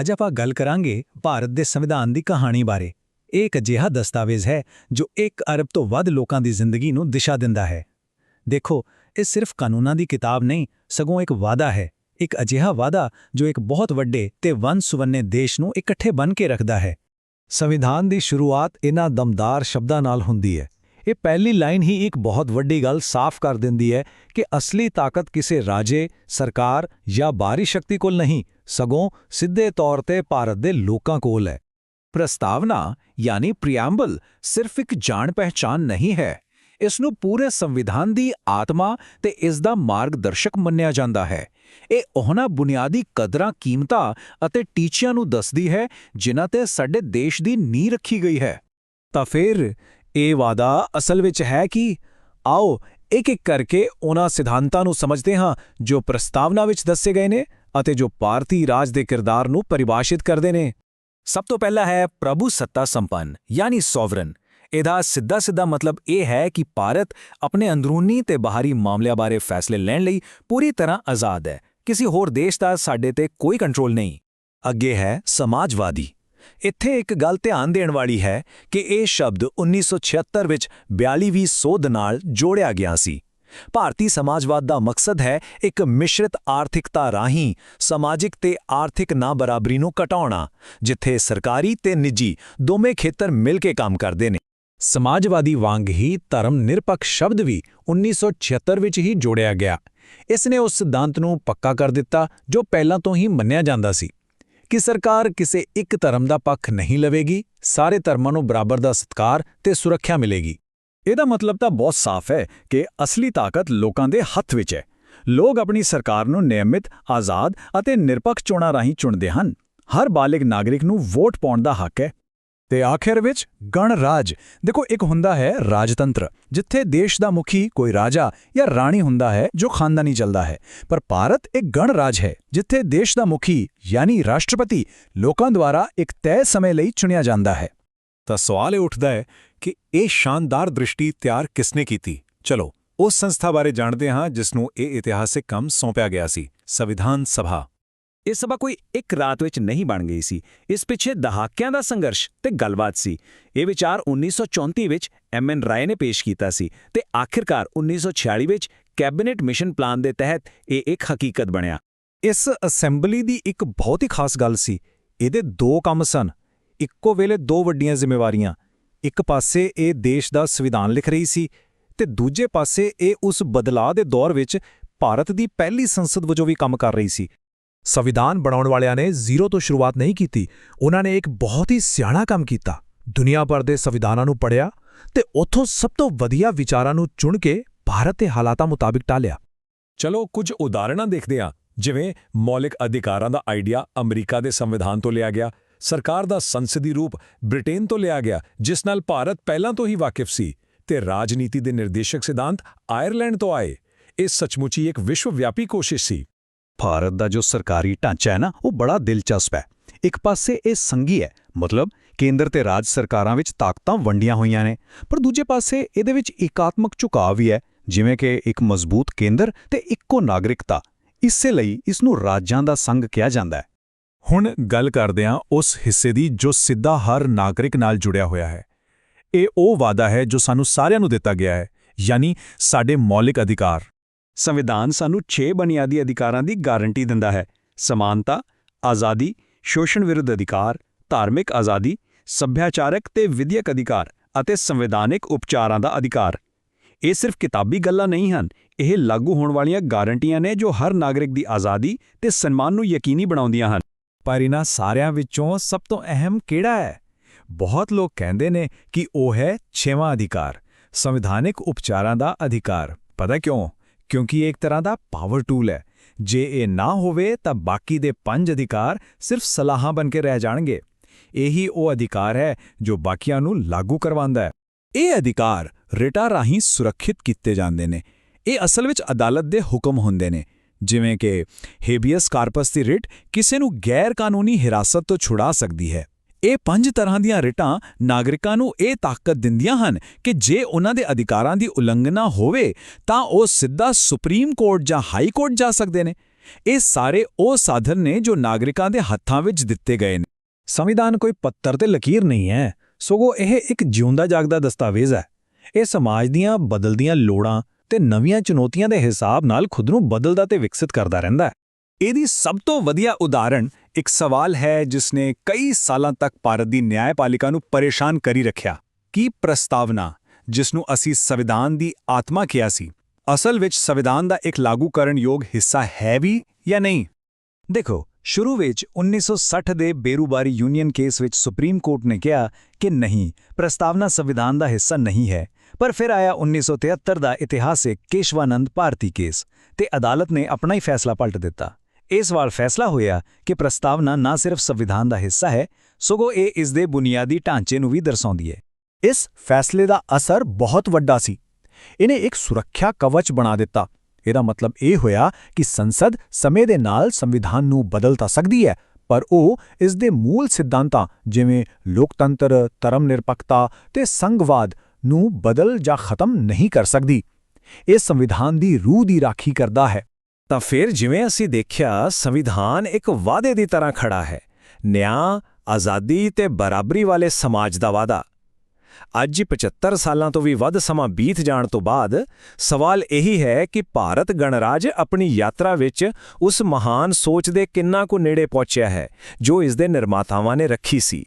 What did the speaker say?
ਅੱਜ ਆਪਾਂ ਗੱਲ ਕਰਾਂਗੇ ਭਾਰਤ ਦੇ ਸੰਵਿਧਾਨ ਦੀ ਕਹਾਣੀ ਬਾਰੇ। ਇਹ ਇੱਕ ਅਜਿਹਾ ਦਸਤਾਵੇਜ਼ ਹੈ ਜੋ 1 ਅਰਬ ਤੋਂ ਵੱਧ ਲੋਕਾਂ ਦੀ ਜ਼ਿੰਦਗੀ ਨੂੰ ਦਿਸ਼ਾ ਦਿੰਦਾ ਹੈ। ਦੇਖੋ, ਇਹ ਸਿਰਫ ਕਾਨੂੰਨਾਂ ਦੀ ਕਿਤਾਬ ਨਹੀਂ, ਸਗੋਂ ਇੱਕ ਵਾਅਦਾ ਹੈ। ਇੱਕ ਅਜਿਹਾ ਵਾਅਦਾ ਜੋ ਇੱਕ ਬਹੁਤ ਵੱਡੇ ਤੇ ਵੰਨ-ਸੁਵੰਨੇ ਦੇਸ਼ ਨੂੰ ਇਕੱਠੇ ਬਣ ਕੇ ਰੱਖਦਾ ਹੈ। ਸੰਵਿਧਾਨ ਦੀ ਸ਼ੁਰੂਆਤ ਇਹਨਾਂ ਦਮਦਾਰ ਸ਼ਬਦਾਂ ਨਾਲ ਹੁੰਦੀ ਹੈ। ਇਹ ਪਹਿਲੀ ਲਾਈਨ ਹੀ ਇੱਕ ਬਹੁਤ ਵੱਡੀ ਗੱਲ ਸਾਫ਼ ਕਰ ਦਿੰਦੀ ਹੈ ਕਿ ਅਸਲੀ ਤਾਕਤ ਕਿਸੇ ਰਾਜੇ, ਸਰਕਾਰ ਜਾਂ ਬਾਹਰੀ ਸ਼ਕਤੀ ਕੋਲ ਨਹੀਂ ਸਗੋਂ ਸਿੱਧੇ ਤੌਰ ਤੇ ਭਾਰਤ ਦੇ ਲੋਕਾਂ ਕੋਲ ਹੈ। ਪ੍ਰਸਤਾਵਨਾ, ਯਾਨੀ ਪ੍ਰੀਐਂਬਲ, ਸਿਰਫ ਇੱਕ ਜਾਣ ਪਹਿਚਾਨ ਨਹੀਂ ਹੈ। ਇਸ ਨੂੰ ਪੂਰੇ ਸੰਵਿਧਾਨ ਦੀ ਆਤਮਾ ਤੇ ਇਸ ਦਾ ਮਾਰਗਦਰਸ਼ਕ ਮੰਨਿਆ ਜਾਂਦਾ ਹੈ। ਇਹ ਉਹਨਾਂ ਬੁਨਿਆਦੀ ਕਦਰਾਂ, ਕੀਮਤਾਂ ਅਤੇ ਟੀਚਿਆਂ ਨੂੰ ਦੱਸਦੀ ਹੈ ਜਿਨ੍ਹਾਂ ਤੇ ਸਾਡੇ ਦੇਸ਼ ਦੀ ਨੀਂਹ ਰੱਖੀ ਗਈ ਹੈ। ਤਾਂ ਫਿਰ ਇਹ ਵਾਅਦਾ ਅਸਲ ਵਿੱਚ ਹੈ ਕਿ ਆਓ ਇੱਕ ਇੱਕ ਕਰਕੇ ਉਹਨਾਂ ਸਿਧਾਂਤਾਂ ਨੂੰ ਸਮਝਦੇ ਹਾਂ ਜੋ ਪ੍ਰਸਤਾਵਨਾ ਵਿੱਚ ਦੱਸੇ ਗਏ ਨੇ। ਅਤੇ ਜੋ ਭਾਰਤੀ ਰਾਜ ਦੇ ਕਿਰਦਾਰ ਨੂੰ ਪਰਿਭਾਸ਼ਿਤ ਕਰਦੇ ਨੇ। ਸਭ ਤੋਂ ਪਹਿਲਾ ਹੈ ਪ੍ਰਭੂ ਸੱਤਾ ਸੰਪੰਨ, ਯਾਨੀ ਸੋਵਰਨ। ਇਹਦਾ ਸਿੱਧਾ ਸਿੱਧਾ ਮਤਲਬ ਇਹ ਹੈ ਕਿ ਭਾਰਤ ਆਪਣੇ ਅੰਦਰੂਨੀ ਤੇ ਬਾਹਰੀ ਮਾਮਲਿਆਂ ਬਾਰੇ ਫੈਸਲੇ ਲੈਣ ਲਈ ਪੂਰੀ ਤਰ੍ਹਾਂ ਆਜ਼ਾਦ ਹੈ। ਕਿਸੇ ਹੋਰ ਦੇਸ਼ ਦਾ ਸਾਡੇ ਤੇ ਕੋਈ ਕੰਟਰੋਲ ਨਹੀਂ। ਅੱਗੇ ਹੈ ਸਮਾਜਵਾਦੀ। ਇੱਥੇ ਇੱਕ ਗੱਲ ਧਿਆਨ ਦੇਣ ਵਾਲੀ ਹੈ ਕਿ ਇਹ ਸ਼ਬਦ 1976 ਵਿੱਚ 42ਵੀਂ ਸੋਧ ਨਾਲ ਜੋੜਿਆ ਗਿਆ ਸੀ। ਭਾਰਤੀ ਸਮਾਜਵਾਦ ਦਾ ਮਕਸਦ ਹੈ ਇੱਕ ਮਿਸ਼ਰਿਤ ਆਰਥਿਕਤਾ ਰਾਹੀਂ ਸਮਾਜਿਕ ਤੇ ਆਰਥਿਕ ਨਾ ਬਰਾਬਰੀ ਨੂੰ ਘਟਾਉਣਾ, ਜਿੱਥੇ ਸਰਕਾਰੀ ਤੇ ਨਿੱਜੀ ਦੋਵੇਂ ਖੇਤਰ ਮਿਲ ਕੇ ਕੰਮ ਕਰਦੇ ਨੇ। ਸਮਾਜਵਾਦੀ ਵਾਂਗ ਹੀ ਧਰਮ ਨਿਰਪੱਖ ਸ਼ਬਦ ਵੀ 1976 ਵਿੱਚ ਹੀ ਜੋੜਿਆ ਗਿਆ। ਇਸ ਨੇ ਉਸ ਸਿਧਾਂਤ ਨੂੰ ਪੱਕਾ ਕਰ ਦਿੱਤਾ, ਜੋ ਪਹਿਲਾਂ ਤੋਂ ਹੀ ਮੰਨਿਆ ਜਾਂਦਾ ਸੀ। ਕਿ ਸਰਕਾਰ ਕਿਸੇ ਇੱਕ ਧਰਮ ਦਾ ਪੱਖ ਨਹੀਂ ਲਵੇਗੀ, ਸਾਰੇ ਧਰਮਾਂ ਨੂੰ ਬਰਾਬਰ ਦਾ ਸਤਿਕਾਰ ਤੇ ਸੁਰੱਖਿਆ ਮਿਲੇਗੀ। ਇਹਦਾ ਮਤਲਬ ਤਾਂ ਬਹੁਤ ਸਾਫ਼ ਹੈ ਕਿ ਅਸਲੀ ਤਾਕਤ ਲੋਕਾਂ ਦੇ ਹੱਥ ਵਿੱਚ ਹੈ। ਲੋਕ ਆਪਣੀ ਸਰਕਾਰ ਨੂੰ ਨਿਯਮਿਤ, ਆਜ਼ਾਦ ਅਤੇ ਨਿਰਪੱਖ ਚੋਣਾਂ ਰਾਹੀਂ ਚੁਣਦੇ ਹਨ। ਹਰ ਬਾਲਿਗ ਨਾਗਰਿਕ ਨੂੰ ਵੋਟ ਪਾਉਣ ਦਾ ਹੱਕ ਹੈ। ਤੇ ਆਖਿਰ ਵਿੱਚ ਗਣ ਰਾਜ ਦੇਖੋ, ਇੱਕ ਹੁੰਦਾ ਹੈ ਰਾਜਤੰਤਰ, ਜਿੱਥੇ ਦੇਸ਼ ਦਾ ਮੁਖੀ ਕੋਈ ਰਾਜਾ ਜਾਂ ਰਾਣੀ ਹੁੰਦਾ ਹੈ ਜੋ ਖਾਨਦਾਨੀ ਚੱਲਦਾ ਹੈ। ਪਰ ਭਾਰਤ ਇੱਕ ਗਣ ਰਾਜ ਹੈ, ਜਿੱਥੇ ਦੇਸ਼ ਦਾ ਮੁਖੀ, ਯਾਨੀ ਰਾਸ਼ਟਰਪਤੀ, ਲੋਕਾਂ ਦੁਆਰਾ ਇੱਕ ਤੈਅ ਸਮੇਂ ਲਈ ਚੁਣਿਆ ਜਾਂਦਾ ਹੈ। ਤਾਂ ਸਵਾਲ ਇਹ ਉੱਠਦਾ ਹੈ ਕਿ ਇਹ ਸ਼ਾਨਦਾਰ ਦ੍ਰਿਸ਼ਟੀ ਤਿਆਰ ਕਿਸਨੇ ਕੀਤੀ? ਚਲੋ, ਉਸ ਸੰਸਥਾ ਬਾਰੇ ਜਾਣਦੇ ਹਾਂ ਜਿਸ ਨੂੰ ਇਹ ਇਤਿਹਾਸਿਕ ਕੰਮ ਸੌਂਪਿਆ ਗਿਆ ਸੀ, ਸੰਵਿਧਾਨ ਸਭਾ। ਇਹ ਸਭਾ ਕੋਈ ਇੱਕ ਰਾਤ ਵਿੱਚ ਨਹੀਂ ਬਣ ਗਈ ਸੀ। ਇਸ ਪਿੱਛੇ ਦਹਾਕਿਆਂ ਦਾ ਸੰਘਰਸ਼ ਤੇ ਗੱਲਬਾਤ ਸੀ। ਇਹ ਵਿਚਾਰ 1934 ਵਿੱਚ ਐਮ ਐਨ ਰਾਏ ਨੇ ਪੇਸ਼ ਕੀਤਾ ਸੀ ਤੇ ਆਖਿਰਕਾਰ 1946 ਵਿੱਚ ਕੈਬਨਿਟ ਮਿਸ਼ਨ ਪਲਾਨ ਦੇ ਤਹਿਤ ਇਹ ਇੱਕ ਹਕੀਕਤ ਬਣਿਆ। ਇਸ ਅਸੈਂਬਲੀ ਦੀ ਇੱਕ ਬਹੁਤ ਹੀ ਖਾਸ ਗੱਲ ਸੀ। ਇਹਦੇ ਦੋ ਕੰਮ ਸਨ। ਇੱਕੋ ਵੇਲੇ ਦੋ ਵੱਡੀਆਂ ਜ਼ਿੰਮੇਵਾਰੀਆਂ। ਇੱਕ ਪਾਸੇ ਇਹ ਦੇਸ਼ ਦਾ ਸੰਵਿਧਾਨ ਲਿਖ ਰਹੀ ਸੀ ਤੇ ਦੂਜੇ ਪਾਸੇ ਇਹ ਉਸ ਬਦਲਾਅ ਦੇ ਦੌਰ ਵਿੱਚ ਭਾਰਤ ਦੀ ਪਹਿਲੀ ਸੰਸਦ ਵਜੋਂ ਵੀ ਕੰਮ ਕਰ ਰਹੀ ਸੀ। ਸੰਵਿਧਾਨ ਬਣਾਉਣ ਵਾਲਿਆਂ ਨੇ ਜ਼ੀਰੋ ਤੋਂ ਸ਼ੁਰੂਆਤ ਨਹੀਂ ਕੀਤੀ। ਉਹਨਾਂ ਨੇ ਇੱਕ ਬਹੁਤ ਹੀ ਸਿਆਣਾ ਕੰਮ ਕੀਤਾ। ਦੁਨੀਆ ਭਰ ਦੇ ਸੰਵਿਧਾਨਾਂ ਨੂੰ ਪੜ੍ਹਿਆ ਤੇ ਉੱਥੋਂ ਸਭ ਤੋਂ ਵਧੀਆ ਵਿਚਾਰਾਂ ਨੂੰ ਚੁਣ ਕੇ ਭਾਰਤ ਦੇ ਹਾਲਾਤਾਂ ਮੁਤਾਬਿਕ ਟਾਲਿਆ। ਚਲੋ, ਕੁਝ ਉਦਾਹਰਣਾਂ ਦੇਖਦੇ ਹਾਂ। ਜਿਵੇਂ ਮੌਲਿਕ ਅਧਿਕਾਰਾਂ ਦਾ ਆਈਡੀਆ ਅਮਰੀਕਾ ਦੇ ਸੰਵਿਧਾਨ ਤੋਂ ਲਿਆ ਗਿਆ। ਸਰਕਾਰ ਦਾ ਸੰਸਦੀ ਰੂਪ ਬ੍ਰਿਟੇਨ ਤੋਂ ਲਿਆ ਗਿਆ, ਜਿਸ ਨਾਲ ਭਾਰਤ ਪਹਿਲਾਂ ਤੋਂ ਹੀ ਵਾਕਿਫ ਸੀ ਤੇ ਰਾਜਨੀਤੀ ਦੇ ਨਿਰਦੇਸ਼ਕ ਸਿਧਾਂਤ ਆਇਰਲੈਂਡ ਤੋਂ ਆਏ। ਇਹ ਸੱਚਮੁੱਚ ਹੀ ਇੱਕ ਵਿਸ਼ਵਵਿਆਪੀ ਕੋਸ਼ਿਸ਼ ਸੀ। ਭਾਰਤ ਦਾ ਜੋ ਸਰਕਾਰੀ ਢਾਂਚਾ ਹੈ ਨਾ, ਉਹ ਬੜਾ ਦਿਲਚਸਪ ਹੈ। ਇੱਕ ਪਾਸੇ ਇਹ ਸੰਘੀ ਹੈ, ਮਤਲਬ ਕੇਂਦਰ ਤੇ ਰਾਜ ਸਰਕਾਰਾਂ ਵਿੱਚ ਤਾਕਤਾਂ ਵੰਡੀਆਂ ਹੋਈਆਂ ਨੇ, ਪਰ ਦੂਜੇ ਪਾਸੇ ਇਹਦੇ ਵਿੱਚ ਇਕਾਤਮਕ ਝੁਕਾਅ ਵੀ ਹੈ, ਜਿਵੇਂ ਕਿ ਇੱਕ ਮਜ਼ਬੂਤ ਕੇਂਦਰ ਤੇ ਇੱਕੋ ਨਾਗਰਿਕਤਾ। ਇਸੇ ਲਈ ਇਸ ਨੂੰ ਰਾਜਾਂ ਦਾ ਸੰਘ ਕਿਹਾ ਜਾਂਦਾ ਹੈ। ਹੁਣ ਗੱਲ ਕਰਦੇ ਹਾਂ ਉਸ ਹਿੱਸੇ ਦੀ ਜੋ ਸਿੱਧਾ ਹਰ ਨਾਗਰਿਕ ਨਾਲ ਜੁੜਿਆ ਹੋਇਆ ਹੈ। ਇਹ ਉਹ ਵਾਅਦਾ ਹੈ ਜੋ ਸਾਨੂੰ ਸਾਰਿਆਂ ਨੂੰ ਦਿੱਤਾ ਗਿਆ ਹੈ, ਯਾਨੀ ਸਾਡੇ ਮੌਲਿਕ ਅਧਿਕਾਰ। ਸੰਵਿਧਾਨ ਸਾਨੂੰ 6 ਬੁਨਿਆਦੀ ਅਧਿਕਾਰਾਂ ਦੀ ਗਾਰੰਟੀ ਦਿੰਦਾ ਹੈ। ਸਮਾਨਤਾ, ਆਜ਼ਾਦੀ, ਸ਼ੋਸ਼ਣ ਵਿਰੁੱਧ ਅਧਿਕਾਰ, ਧਾਰਮਿਕ ਆਜ਼ਾਦੀ, ਸੱਭਿਆਚਾਰਕ ਤੇ ਵਿਦਿਅਕ ਅਧਿਕਾਰ ਅਤੇ ਸੰਵਿਧਾਨਿਕ ਉਪਚਾਰਾਂ ਦਾ ਅਧਿਕਾਰ। ਇਹ ਸਿਰਫ ਕਿਤਾਬੀ ਗੱਲਾਂ ਨਹੀਂ ਹਨ, ਇਹ ਲਾਗੂ ਹੋਣ ਵਾਲੀਆਂ ਗਾਰੰਟੀਆਂ ਨੇ ਜੋ ਹਰ ਨਾਗਰਿਕ ਦੀ ਆਜ਼ਾਦੀ ਤੇ ਸਨਮਾਨ ਨੂੰ ਯਕੀਨੀ ਬਣਾਉਂਦੀਆਂ ਹਨ। ਪਰ ਇਹਨਾਂ ਸਾਰਿਆਂ ਵਿੱਚੋਂ ਸਭ ਤੋਂ ਅਹਿਮ ਕਿਹੜਾ ਹੈ? ਬਹੁਤ ਲੋਕ ਕਹਿੰਦੇ ਨੇ ਕਿ ਉਹ ਹੈ ਛੇਵਾਂ ਅਧਿਕਾਰ, ਸੰਵਿਧਾਨਿਕ ਉਪਚਾਰਾਂ ਦਾ ਅਧਿਕਾਰ। ਪਤਾ ਕਿਉਂ? ਕਿਉਂਕਿ ਇਹ ਇੱਕ ਤਰ੍ਹਾਂ ਦਾ ਪਾਵਰ ਟੂਲ ਹੈ। ਜੇ ਇਹ ਨਾ ਹੋਵੇ ਤਾਂ ਬਾਕੀ ਦੇ ਪੰਜ ਅਧਿਕਾਰ ਸਿਰਫ ਸਲਾਹਾਂ ਬਣ ਕੇ ਰਹਿ ਜਾਣਗੇ। ਇਹੀ ਉਹ ਅਧਿਕਾਰ ਹੈ ਜੋ ਬਾਕੀਆਂ ਨੂੰ ਲਾਗੂ ਕਰਵਾਉਂਦਾ ਹੈ। ਇਹ ਅਧਿਕਾਰ ਰਿਟਾ ਰਾਹੀਂ ਸੁਰੱਖਿਅਤ ਕੀਤੇ ਜਾਂਦੇ ਨੇ। ਇਹ ਅਸਲ ਵਿੱਚ ਅਦਾਲਤ ਦੇ ਹੁਕਮ ਹੁੰਦੇ ਨੇ। ਜਿਵੇਂ ਕਿ ਹੇਬੀਅਸ ਕਾਰਪਸ ਦੀ ਰਿਟ ਕਿਸੇ ਨੂੰ ਗੈਰ ਕਾਨੂੰਨੀ ਹਿਰਾਸਤ ਤੋਂ ਛੁਡਾ ਸਕਦੀ ਹੈ। ਇਹ ਪੰਜ ਤਰ੍ਹਾਂ ਦੀਆਂ ਰਿਟਾਂ ਨਾਗਰਿਕਾਂ ਨੂੰ ਇਹ ਤਾਕਤ ਦਿੰਦੀਆਂ ਹਨ ਕਿ ਜੇ ਉਹਨਾਂ ਦੇ ਅਧਿਕਾਰਾਂ ਦੀ ਉਲੰਘਣਾ ਹੋਵੇ ਤਾਂ ਉਹ ਸਿੱਧਾ ਸੁਪਰੀਮ ਕੋਰਟ ਜਾਂ ਹਾਈ ਕੋਰਟ ਜਾ ਸਕਦੇ ਨੇ। ਇਹ ਸਾਰੇ ਉਹ ਸਾਧਨ ਨੇ ਜੋ ਨਾਗਰਿਕਾਂ ਦੇ ਹੱਥਾਂ ਵਿੱਚ ਦਿੱਤੇ ਗਏ ਨੇ। ਸੰਵਿਧਾਨ ਕੋਈ ਪੱਤਰ ਤੇ ਲਕੀਰ ਨਹੀਂ ਹੈ, ਸਗੋਂ ਇਹ ਇੱਕ ਜਿਉਂਦਾ ਜਾਗਦਾ ਦਸਤਾਵੇਜ਼ ਹੈ। ਇਹ ਸਮਾਜ ਦੀਆਂ ਬਦਲਦੀਆਂ ਲੋੜਾਂ ਤੇ ਨਵੀਆਂ ਚੁਣੌਤੀਆਂ ਦੇ ਹਿਸਾਬ ਨਾਲ ਖੁਦ ਨੂੰ ਬਦਲਦਾ ਤੇ ਵਿਕਸਿਤ ਕਰਦਾ ਰਹਿੰਦਾ ਹੈ। ਇਹਦੀ ਸਭ ਤੋਂ ਵਧੀਆ ਉਦਾਹਰਣ ਇੱਕ ਸਵਾਲ ਹੈ ਜਿਸ ਨੇ ਕਈ ਸਾਲਾਂ ਤੱਕ ਭਾਰਤ ਦੀ ਨਿਆਂਪਾਲਿਕਾ ਨੂੰ ਪਰੇਸ਼ਾਨ ਕਰੀ ਰੱਖਿਆ। ਕੀ ਪ੍ਰਸਤਾਵਨਾ ਜਿਸ ਨੂੰ ਅਸੀਂ ਸੰਵਿਧਾਨ ਦੀ ਆਤਮਾ ਕਿਹਾ ਸੀ, ਅਸਲ ਵਿੱਚ ਸੰਵਿਧਾਨ ਦਾ ਇੱਕ ਲਾਗੂ ਕਰਨ ਯੋਗ ਹਿੱਸਾ ਹੈ ਵੀ ਜਾਂ ਨਹੀਂ? ਦੇਖੋ ਸ਼ੁਰੂ ਵਿੱਚ 1960 ਦੇ ਬੇਰੂਬਾਰੀ ਯੂਨੀਅਨ ਕੇਸ ਵਿੱਚ ਸੁਪਰੀਮ ਕੋਰਟ ਨੇ ਕਿਹਾ ਕਿ ਨਹੀਂ, ਪ੍ਰਸਤਾਵਨਾ ਸੰਵਿਧਾਨ ਦਾ ਹਿੱਸਾ ਨਹੀਂ ਹੈ। ਪਰ ਫਿਰ ਆਇਆ 1973 ਦਾ ਇਤਿਹਾਸਿਕ ਕੇਸ਼ਵਾਨੰਦ ਭਾਰਤੀ ਕੇਸ ਤੇ ਅਦਾਲਤ ਨੇ ਆਪਣਾ ਹੀ ਫੈਸਲਾ ਪਲਟ ਦਿੱਤਾ। ਇਸ ਵਾਰ ਫੈਸਲਾ ਹੋਇਆ ਕਿ ਪ੍ਰਸਤਾਵਨਾ ਨਾ ਸਿਰਫ ਸੰਵਿਧਾਨ ਦਾ ਹਿੱਸਾ ਹੈ, ਸਗੋਂ ਇਹ ਇਸ ਦੇ ਬੁਨਿਆਦੀ ਢਾਂਚੇ ਨੂੰ ਵੀ ਦਰਸਾਉਂਦੀ ਹੈ। ਇਸ ਫੈਸਲੇ ਦਾ ਅਸਰ ਬਹੁਤ ਵੱਡਾ ਸੀ। ਇਹਨੇ ਇੱਕ ਸੁਰੱਖਿਆ ਕਵਚ ਬਣਾ ਦਿੱਤਾ। ਇਹਦਾ ਮਤਲਬ ਇਹ ਹੋਇਆ ਕਿ ਸੰਸਦ ਸਮੇਂ ਦੇ ਨਾਲ ਸੰਵਿਧਾਨ ਨੂੰ ਬਦਲ ਤਾਂ ਸਕਦੀ ਹੈ, ਪਰ ਉਹ ਇਸ ਦੇ ਮੂਲ ਸਿਧਾਂਤਾਂ ਜਿਵੇਂ ਲੋਕਤੰਤਰ ਧਰਮ ਨਿਰਪੱਖਤਾ ਤੇ ਸੰਘਵਾਦ ਨੂੰ ਬਦਲ ਜਾਂ ਖਤਮ ਨਹੀਂ ਕਰ ਸਕਦੀ। ਇਹ ਸੰਵਿਧਾਨ ਦੀ ਰੂਹ ਦੀ ਰਾਖੀ ਕਰਦਾ ਹੈ। ਤਾਂ ਫਿਰ ਜਿਵੇਂ ਅਸੀਂ ਦੇਖਿਆ, ਸੰਵਿਧਾਨ ਇੱਕ ਵਾਅਦੇ ਦੀ ਤਰ੍ਹਾਂ ਖੜਾ ਹੈ। ਨਿਆਂ, ਆਜ਼ਾਦੀ ਤੇ ਬਰਾਬਰੀ ਵਾਲੇ ਸਮਾਜ ਦਾ ਵਾਅਦਾ। ਅੱਜ 75 ਸਾਲਾਂ ਤੋਂ ਵੀ ਵੱਧ ਸਮਾਂ ਬੀਤ ਜਾਣ ਤੋਂ ਬਾਅਦ ਸਵਾਲ ਇਹੀ ਹੈ ਕਿ ਭਾਰਤ ਗਣਰਾਜ ਆਪਣੀ ਯਾਤਰਾ ਵਿੱਚ ਉਸ ਮਹਾਨ ਸੋਚ ਦੇ ਕਿੰਨਾ ਕੁ ਨੇੜੇ ਪਹੁੰਚਿਆ ਹੈ, ਜੋ ਇਸ ਦੇ ਨਿਰਮਾਤਾਵਾਂ ਨੇ ਰੱਖੀ ਸੀ।